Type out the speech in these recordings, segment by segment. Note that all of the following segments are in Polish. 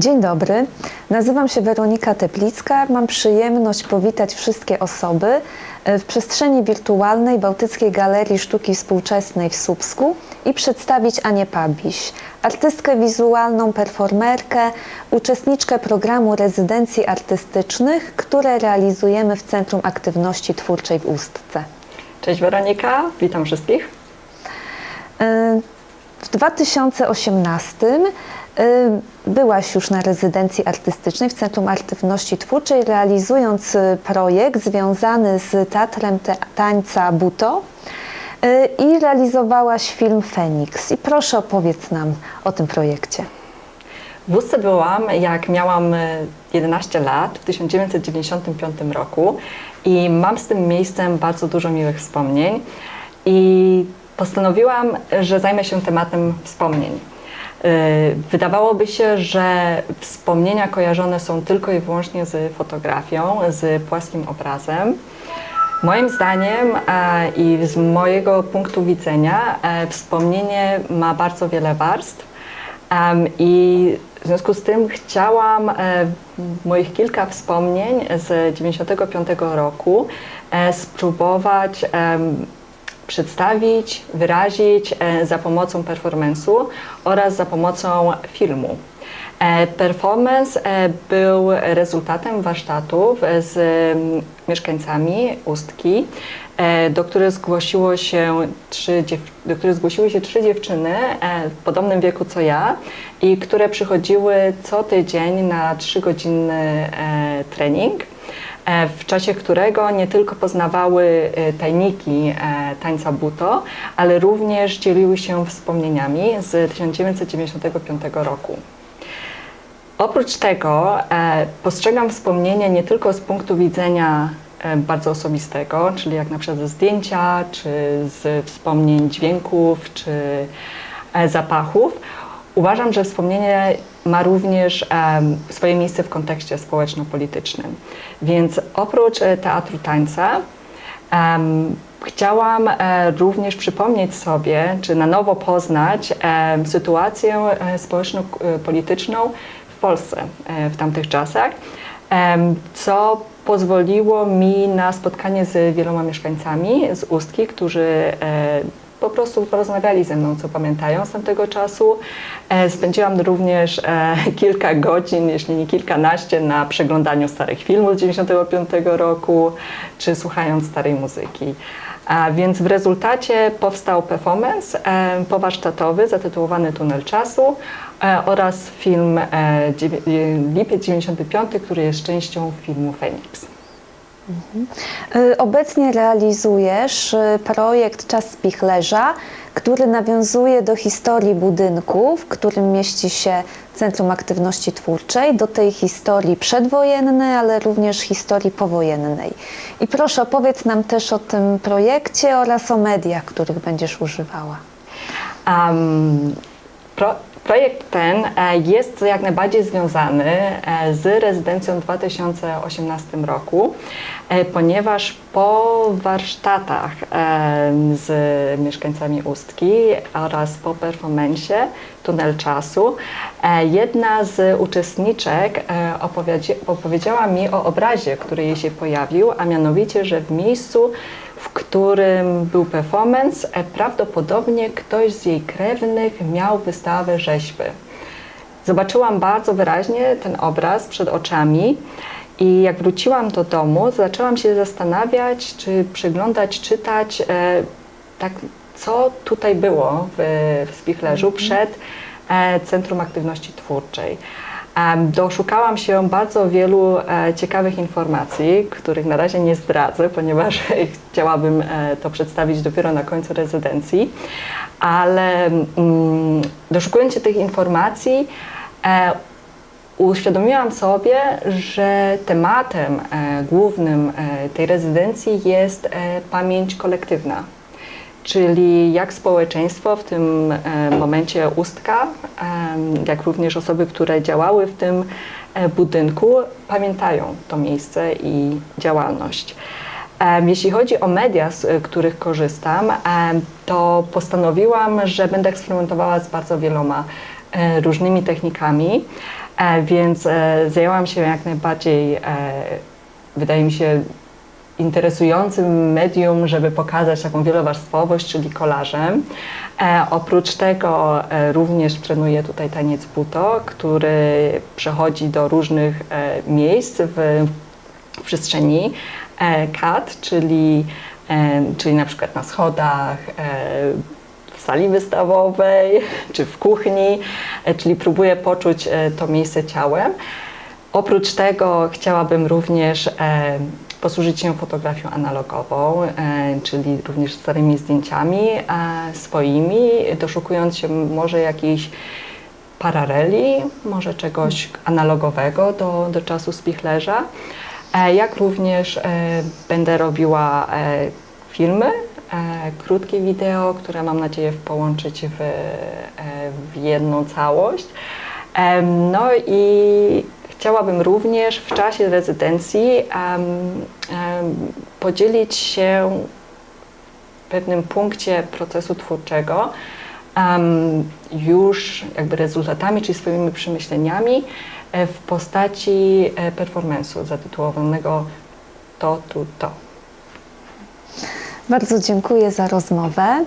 Dzień dobry, nazywam się Weronika Teplicka. Mam przyjemność powitać wszystkie osoby e, w przestrzeni wirtualnej Bałtyckiej Galerii Sztuki Współczesnej w Słupsku i przedstawić Anię Pabiś, artystkę wizualną, performerkę, uczestniczkę programu rezydencji artystycznych, które realizujemy w Centrum Aktywności Twórczej w Ustce. Cześć Weronika, witam wszystkich. W 2018 y, byłaś już na rezydencji artystycznej w Centrum Aktywności Twórczej, realizując y, projekt związany z Teatrem te Tańca Buto y, i realizowałaś film Feniks. I proszę opowiedz nam o tym projekcie. W byłam, jak miałam e, 11 lat, w 1995 roku i mam z tym miejscem bardzo dużo miłych wspomnień i postanowiłam, że zajmę się tematem wspomnień. E, Wydawałoby się, że wspomnienia kojarzone są tylko i wyłącznie z fotografią, z płaskim obrazem. Moim zdaniem i z mojego punktu widzenia e, wspomnienie ma bardzo wiele warstw i w związku z tym chciałam e, moich kilka wspomnień z 95 roku e, spróbować przedstawić, wyrazić e, za pomocą performance'u oraz za pomocą filmu. E, Performance e, był rezultatem warsztatów z mieszkańcami Ustki, do których zgłosiło się trzy, do których zgłosiły się trzy dziewczyny w podobnym wieku co ja i które przychodziły co tydzień na trzygodzinny trening w czasie którego nie tylko poznawały e, tajniki e, tańca buto, ale również dzieliły się wspomnieniami z 1995 roku. Oprócz tego e, postrzegam wspomnienie nie tylko z punktu widzenia e, bardzo osobistego, czyli jak na przykład ze zdjęcia, czy z wspomnień dźwięków, czy e, zapachów. Uważam, że wspomnienie ma również em, swoje miejsce w kontekście społeczno-politycznym. Więc oprócz e, teatru tańca em, chciałam e, również przypomnieć sobie, czy na nowo poznać em, sytuację e, społeczno-polityczną w Polsce e, w tamtych czasach, em, co pozwoliło mi na spotkanie z wieloma mieszkańcami z Ustki, którzy e, po prostu porozmawiali ze mną, co pamiętają z tamtego czasu. E, Spędziłam również e, kilka godzin, jeśli nie kilkanaście, na przeglądaniu starych filmów z 95 roku, czy słuchając starej muzyki. A więc w rezultacie powstał performance e, powarsztatowy zatytułowany Tunel Czasu e, oraz film e, dziewię- e, Lipiec 95, który jest częścią filmu Phoenix. Y, Obecnie realizujesz y, projekt Czas Spichlerza, który nawiązuje do historii budynku, w którym mieści się Centrum Aktywności Twórczej, do tej historii przedwojennej, ale również historii powojennej. I proszę opowiedz nam też o tym projekcie oraz o mediach, których będziesz używała. Um, pro, projekt ten e, jest jak najbardziej związany e, z rezydencją w 2018 roku, e, ponieważ po warsztatach z mieszkańcami Ustki oraz po performencie Tunel Czasu, jedna z uczestniczek opowiedzi- opowiedziała mi o obrazie, który jej się pojawił, a mianowicie, że w miejscu w którym był performance, e, prawdopodobnie ktoś z jej krewnych miał wystawę rzeźby. Zobaczyłam bardzo wyraźnie ten obraz przed oczami i jak wróciłam do domu, zaczęłam się zastanawiać, czy przyglądać, czytać, e, tak, co tutaj było w, w Spichlerzu przed e, Centrum Aktywności Twórczej. Doszukałam się bardzo wielu e, ciekawych informacji, których na razie nie zdradzę, ponieważ chciałabym e, to przedstawić dopiero na końcu rezydencji, ale mm, doszukując się tych informacji, e, uświadomiłam sobie, że tematem głównym tej rezydencji jest pamięć kolektywna. Czyli jak społeczeństwo, w tym e, momencie Ustka, em, jak również osoby, które działały w tym e, budynku, pamiętają to miejsce i działalność. Jeśli chodzi o media, z e, których korzystam, to postanowiłam, że będę eksperymentowała z bardzo wieloma e, różnymi technikami. E, więc e, zajęłam się jak najbardziej, e, wydaje mi się, interesującym medium, żeby pokazać taką wielowarstwowość, czyli kolażem. E, oprócz tego e, również trenuję tutaj taniec buto, który przechodzi do różnych e, miejsc w, w przestrzeni e, kat, czyli, e, czyli na przykład na schodach, e, w sali wystawowej czy w kuchni, e, czyli próbuję poczuć e, to miejsce ciałem. Oprócz tego chciałabym również e, posłużyć się fotografią analogową, e, czyli również starymi zdjęciami e, swoimi, doszukując się może jakiejś paraleli, może czegoś analogowego do, do czasu spichlerza. E, jak również będę robiła filmy, krótkie wideo, które mam nadzieję połączyć w, w jedną całość. No i chciałabym również w czasie rezydencji em, em, podzielić się w pewnym punkcie procesu twórczego em, już jakby rezultatami, czyli swoimi przemyśleniami e, w postaci e, performance'u zatytułowanego To, tu, to. Bardzo dziękuję za rozmowę.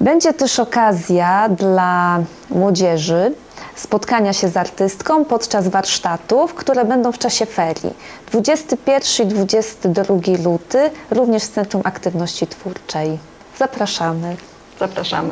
Będzie też okazja dla młodzieży spotkania się z artystką podczas warsztatów, które będą w czasie ferii. 21 i 22 luty, również w Centrum Aktywności Twórczej. Zapraszamy. Zapraszamy.